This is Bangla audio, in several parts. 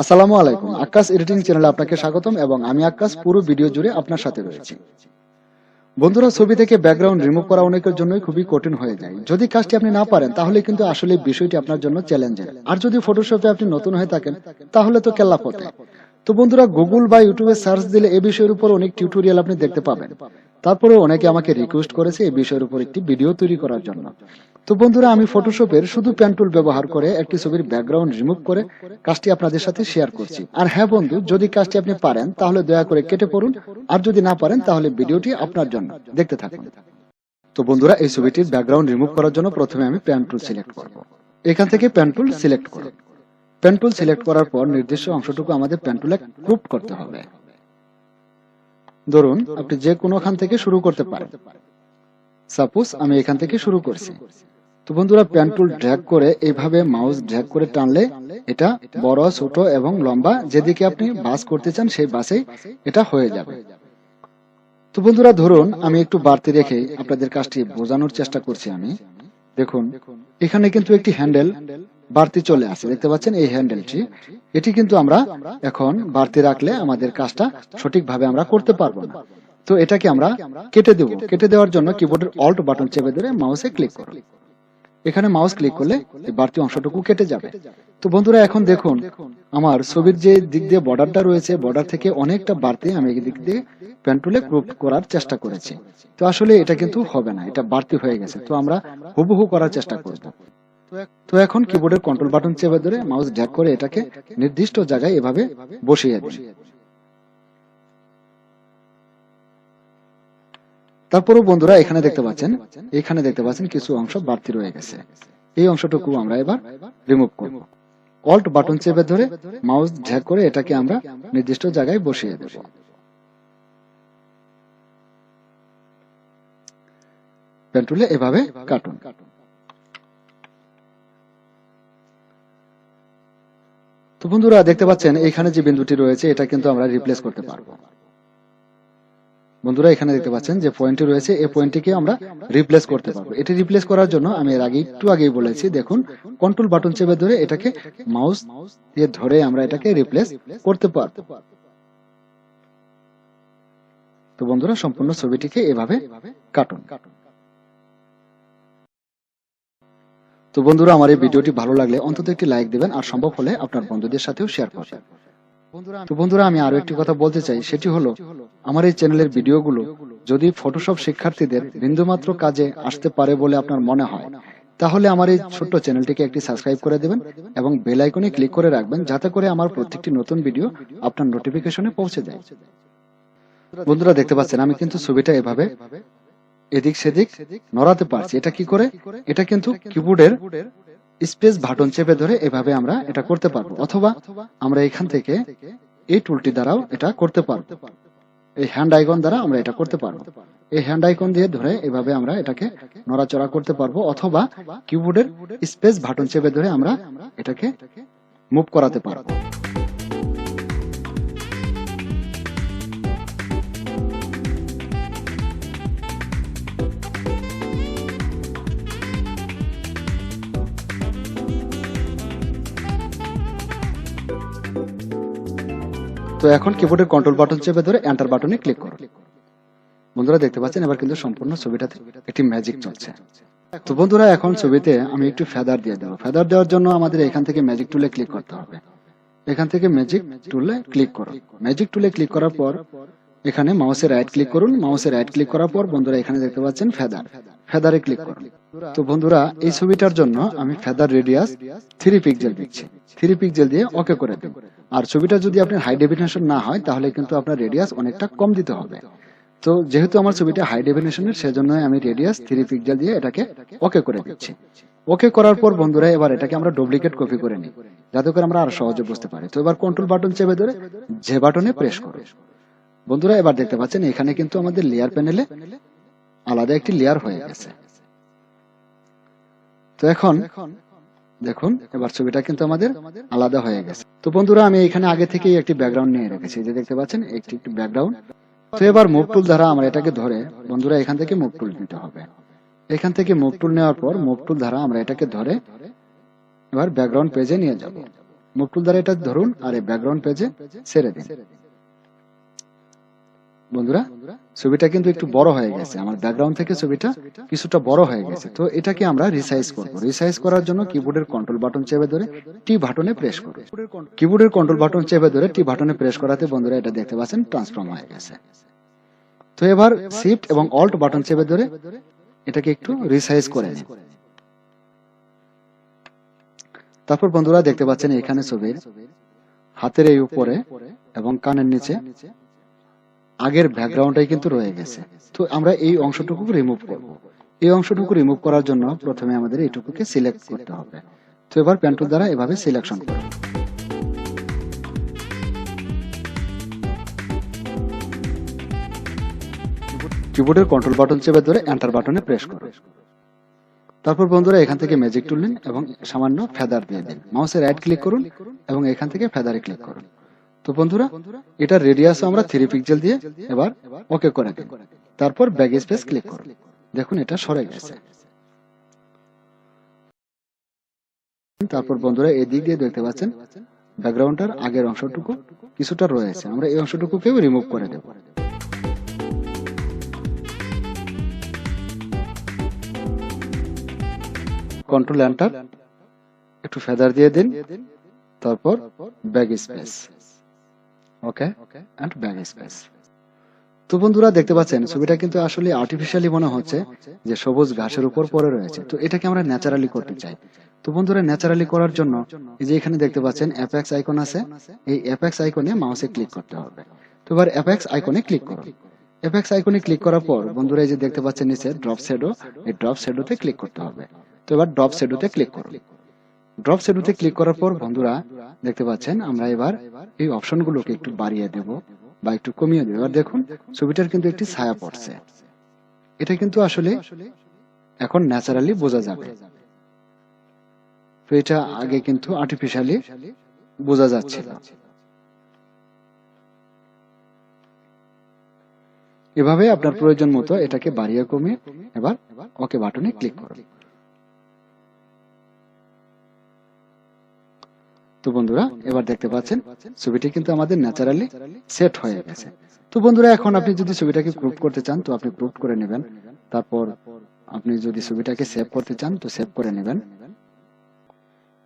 আসসালামু আলাইকুম। আকাশ এডিটিং চ্যানেলে আপনাকে স্বাগতম এবং আমি আকাশ। পুরো ভিডিও জুড়ে আপনার সাথে রয়েছি। বন্ধুরা, ছবি থেকে ব্যাকগ্রাউন্ড রিমুভ করা অনেকের জন্য খুবই কঠিন হয়ে যায়। যদি কাজটি আপনি না পারেন, তাহলে কিন্তু আসলে বিষয়টি আপনার জন্য চ্যালেঞ্জের আর যদি ফটোশপে আপনি নতুন হয়ে থাকেন, তাহলে তো কেল্লা পথে। তো বন্ধুরা গুগল বা ইউটিউবে সার্চ দিলে এ বিষয়ের উপর অনেক টিউটোরিয়াল আপনি দেখতে পাবেন। তারপরে অনেকে আমাকে রিকোয়েস্ট করেছে এই বিষয়ের উপর একটি ভিডিও তৈরি করার জন্য। তো বন্ধুরা, আমি ফটোশপের শুধু পেন টুল ব্যবহার করে একটি ছবির ব্যাকগ্রাউন্ড রিমুভ করে কাজটি আপনাদের সাথে শেয়ার করছি। আর হ্যাঁ বন্ধু, যদি কাজটি আপনি পারেন, তাহলে দয়া করে কেটে পড়ুন। আর যদি না পারেন, তাহলে ভিডিওটি আপনার জন্য দেখতে থাকুন। তো বন্ধুরা, এই ছবিটির ব্যাকগ্রাউন্ড রিমুভ করার জন্য প্রথমে আমি পেন টুল সিলেক্ট করব। এখান থেকে পেন টুল সিলেক্ট করব পেন টুল সিলেক্ট করার পর নির্দিষ্ট অংশটুকু আমাদের পেন টুলে গ্রুপ করতে হবে। ধরুন, আপনি যে কোনোখান থেকে শুরু করতে পারেন। সাপোজ আমি এখান থেকে শুরু করছি। তো বন্ধুরা পেন টুল ড্র্যাগ করে এইভাবে মাউস ড্র্যাগ করে টানলে এটা বড়, ছোট এবং লম্বা, যেদিকে আপনি বাস করতে চান সেই বাসে এটা হয়ে যাবে। তো বন্ধুরা, ধরুন, আমি একটু বাড়তি রেখে আপনাদের কাজটি বোঝানোর চেষ্টা করছি আমি। দেখুন, এখানে কিন্তু একটি হ্যান্ডেল বাড়তি চলে আসে। দেখতে পাচ্ছেন এই হ্যান্ডেলটি। এটি কিন্তু আমরা এখন বাড়তি রাখলে আমাদের কাজটা সঠিকভাবে আমরা করতে পারব না। তো এটাকে আমরা কেটে দেব। কেটে দেওয়ার জন্য কিবোর্ডের অল্ট বাটন চেপে ধরে মাউসে ক্লিক করুন এখানে মাউস ক্লিক করলে এই বাড়তি অংশটুকু কেটে যাবে। তো বন্ধুরা, এখন দেখুন, আমার ছবির যে দিক দিয়ে বর্ডারটা রয়েছে বর্ডার থেকে অনেকটা বাড়তি আমি এই দিক দিয়ে পেন্টুলে গ্রুপ করার চেষ্টা করেছি। তো আসলে এটা কিন্তু হবে না, এটা বাড়তি হয়ে গেছে। তো আমরা হুবহু করার চেষ্টা করব। তো এখন কিবোর্ডের কন্ট্রোল বাটন চেপে ধরে মাউস ড্র্যাগ করে এটাকে নির্দিষ্ট জায়গায় এভাবে বসিয়ে দিন। তারপরও বন্ধুরা এখানে দেখতে পাচ্ছেন, এখানে দেখতে পাচ্ছেন কিছু অংশ বাড়তি রয়ে গেছে। এই অংশটুকু আমরা এবার রিমুভ করব। অল্ট বাটন চেপে ধরে মাউস ঝ্যাক করে এটাকে আমরা নির্দিষ্ট জায়গায় বসিয়ে দেব। পেন্টুলে এভাবে কাটুন কাটুন। তো বন্ধুরা, দেখতে পাচ্ছেন, এখানে যে বিন্দুটি রয়েছে, এটা কিন্তু আমরা রিপ্লেস করতে পারব। বন্ধুরা, এখানে দেখতে পাচ্ছেন যে পয়েন্টটি রয়েছে, এই পয়েন্টটিকে আমরা রিপ্লেস করতে পারব। এটি রিপ্লেস করার জন্য আমি এর আগে একটু আগেই বলেছি, দেখুন কন্ট্রোল বাটন চেপে ধরে এটাকে মাউস দিয়ে ধরে আমরা এটাকে রিপ্লেস করতে পারব। তো বন্ধুরা, সম্পূর্ণ ছবিটিকে এভাবে কাটুন। তো বন্ধুরা, আমার এই ভিডিওটি ভালো লাগলে অন্তত একটি লাইক দিবেন আর সম্ভব হলে আপনার বন্ধুদের সাথেও শেয়ার করবেন। তো বন্ধুরা, আমি আরও একটি কথা বলতে চাই, সেটি হলো, আমার এই চ্যানেলের ভিডিওগুলো যদি ফটোশপ শিক্ষার্থীদের বিন্দুমাত্র কাজে আসতে পারে বলে আপনার মনে হয়, তাহলে আমার এই ছোট্ট চ্যানেলটিকে একটি সাবস্ক্রাইব করে দেবেন এবং বেল আইকনে ক্লিক করে রাখবেন, যাতে করে আমার প্রত্যেকটি নতুন ভিডিও আপনার নোটিফিকেশনে পৌঁছে যায়। বন্ধুরা, দেখতে পাচ্ছেন, আমি কিন্তু ছবিটা এভাবে এদিক সেদিক নড়াতে পারছি। এটা কি করে? এটা কিন্তু কিবোর্ডের স্পেস বাটন চেপে ধরে এভাবে আমরা এটা করতে পারব। অথবা আমরা এখান থেকে এই টুলটি দ্বারাও এটা করতে পারব। এই হ্যান্ড আইকন দ্বারা আমরা এটা করতে পারব। এই হ্যান্ড আইকন দিয়ে ধরে এভাবে আমরা এটাকে নড়াচড়া করতে পারব। অথবা কিবোর্ডের স্পেস বাটন চেপে ধরে আমরা এটাকে মুভ করাতে পারব। তো এখন কিবোর্ডের কন্ট্রোল বাটন চেপে ধরে এন্টার বাটনে ক্লিক করুন বন্ধুরা দেখতে পাচ্ছেন, এবার কিন্তু সম্পূর্ণ ছবিটাতে একটি ম্যাজিক চলছে। তো বন্ধুরা, এখন ছবিতে আমি একটু ফেদার দিয়ে দেবো। ফেদার দেওয়ার জন্য আমাদের এখান থেকে ম্যাজিক টুলে ক্লিক করতে হবে। এখান থেকে ম্যাজিক টুলে ক্লিক করুন ম্যাজিক টুলে ক্লিক করার পর এখানে মাউসে রাইট ক্লিক করুন। মাউসে রাইট ক্লিক করার পর বন্ধুরা এখানে দেখতে পাচ্ছেন ফেদার ফেদারে ক্লিক করুন তো বন্ধুরা, এই ছবিটার জন্য আমি ফেদার রেডিয়াস থ্রি পিক্সেল দিচ্ছি। থ্রি পিক্সেল দিয়ে ওকে করে দিন আর ছবিটা যদি আপনার হাই ডেফিনেশন না হয়, তাহলে কিন্তু আপনার রেডিয়াস অনেকটা কম দিতে হবে। তো যেহেতু আমার ছবিটা হাই ডেফিনেশনের সেজন্য আমি রেডিয়াস থ্রি পিক্সেল দিয়ে এটাকে ওকে করে দিচ্ছি। ওকে করার পর বন্ধুরা, এবার এটাকে আমরা ডুপ্লিকেট কপি করে নিই। যাতে করে আমরা আরও সহজে বুঝতে পারি। তো এবার কন্ট্রোল বাটন চেপে ধরে যে বাটনে প্রেস করো। বন্ধুরা, এবার দেখতে পাচ্ছেন, এখানে কিন্তু আমাদের লেয়ার প্যানেলে আলাদা একটি লেয়ার হয়ে গেছে। তো এখন দেখুন, এবার ছবিটা কিন্তু আমাদের আলাদা হয়ে গেছে। তো বন্ধুরা, আমি এখানে আগে থেকেই একটি ব্যাকগ্রাউন্ড নিয়ে রেখেছি। যে দেখতে পাচ্ছেন, একটি একটি ব্যাকগ্রাউন্ড তো এবার মুভ টুল দ্বারা আমরা এটাকে ধরে, বন্ধুরা, এখান থেকে মুভ টুল নিতে হবে। এখান থেকে মুভ টুল নেওয়ার পর মুভ টুল দ্বারা আমরা এটাকে ধরে এবার ব্যাকগ্রাউন্ড পেজে নিয়ে যাব। মুভ টুল দ্বারা এটা ধরুন আর এই ব্যাকগ্রাউন্ড পেজে ছেড়ে দিন। বন্ধুরা, ছবিটা কিন্তু একটু বড় হয়ে গেছে। আমার ব্যাকগ্রাউন্ড থেকে ছবিটা কিছুটা বড় হয়ে গেছে। তো এটাকে আমরা রিসাইজ করব। রিসাইজ করার জন্য কিবোর্ডের কন্ট্রোল বাটন চেপে ধরে টি বাটনে প্রেস করব। কিবোর্ডের কন্ট্রোল বাটন চেপে ধরে টি বাটনে প্রেস করাতে বন্ধুরা এটা দেখতে পাচ্ছেন ট্রান্সফর্ম হয়ে গেছে। তো এবার শিফট এবং অল্ট বাটন চেপে ধরে এটাকে একটু রিসাইজ করে নিন তারপর বন্ধুরা দেখতে পাচ্ছেন এখানে ছবির হাতের এই উপরে এবং কানের নিচে আগের ব্যাকগ্রাউন্ডটাই কিন্তু রয়ে গেছে। তো আমরা এই অংশটুকু রিমুভ করব। এই অংশটুকু রিমুভ করার জন্য প্রথমে আমাদের এইটুকুকে সিলেক্ট করতে হবে। তো এবার পেন্টুল দ্বারা এভাবে সিলেকশন করব। কিবোর্ডের কন্ট্রোল বাটন চেপে ধরে এন্টার বাটনে প্রেস করুন তারপর বন্ধুরা এখান থেকে ম্যাজিক টুল নিন এবং সামান্য ফেদার দিয়ে দিন। মাউসে রাইট ক্লিক করুন এবং এখান থেকে ফেদারে ক্লিক করুন। তো বন্ধুরা, এটা রেডিয়াস আমরা থ্রি পিক্সেল দিয়ে এবার ওকে করে দিন তারপর ব্যাগ স্পেস ক্লিক করুন দেখুন, এটা সরে গেছে। তারপর বন্ধুরা এই দিক দিয়ে দেখতে পাচ্ছেন ব্যাকগ্রাউন্ডটার আগের অংশটুকু কিছুটা রয়েছে। আমরা এই অংশটুকুকেও রিমুভ করে দেব। কন্ট্রোল এন্টার একটু ফেদার দিয়ে দিন। তারপর backspace okay and backspace তো বন্ধুরা দেখতে পাচ্ছেন ছবিটা কিন্তু আসলে আর্টিফিশিয়ালি মনে হচ্ছে যে সবুজ ঘাসের উপর পড়ে রয়েছে। তো এটাকে আমরা ন্যাচারালি করতে চাই। তো বন্ধুরা ন্যাচারালি করার জন্য এই যে এখানে দেখতে পাচ্ছেন অ্যাপেক্স আইকন আছে। এই অ্যাপেক্স আইকনে মাউসে ক্লিক করতে হবে। তো এবার অ্যাপেক্স আইকনে ক্লিক করুন অ্যাপেক্স আইকনে ক্লিক করার পর বন্ধুরা এই যে দেখতে পাচ্ছেন নিচে ড্রপ শ্যাডো এই ড্রপ শ্যাডোতে ক্লিক করতে হবে। তো এবার ড্রপ শ্যাডোতে ক্লিক করুন ড্রপ শ্যাডোতে ক্লিক করার পর বন্ধুরা দেখতে পাচ্ছেন, আমরা এবার এই অপশনগুলোকে একটু বাড়িয়ে দেব বা একটু কমিয়ে দেব। এবার দেখুন, ছবিটার কিন্তু একটি ছায়া পড়ছে। এটা কিন্তু আসলে এখন ন্যাচারালি বোঝা যাবে। তো এটা আগে কিন্তু আর্টিফিশিয়ালি বোঝা যাচ্ছিল। এভাবে আপনার প্রয়োজন মতো এটাকে বাড়িয়ে কমিয়ে এবার ওকে বাটনে ক্লিক করুন। তো বন্ধুরা এবার দেখতে পাচ্ছেন ছবিটি কিন্তু আমাদের ন্যাচারালি সেট হয়ে গেছে। তো বন্ধুরা এখন আপনি যদি ছবিটাকে গ্রুপ করতে চান তো আপনি গ্রুপ করে নেবেন। তারপর আপনি যদি ছবিটাকে সেভ করতে চান তো সেভ করে নেবেন।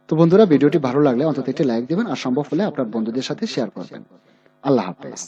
তো বন্ধুরা ভিডিওটি ভালো লাগলে অন্তত একটি লাইক দিবেন আর সম্ভব হলে আপনার বন্ধুদের সাথে শেয়ার করবেন। আল্লাহ হাফেজ।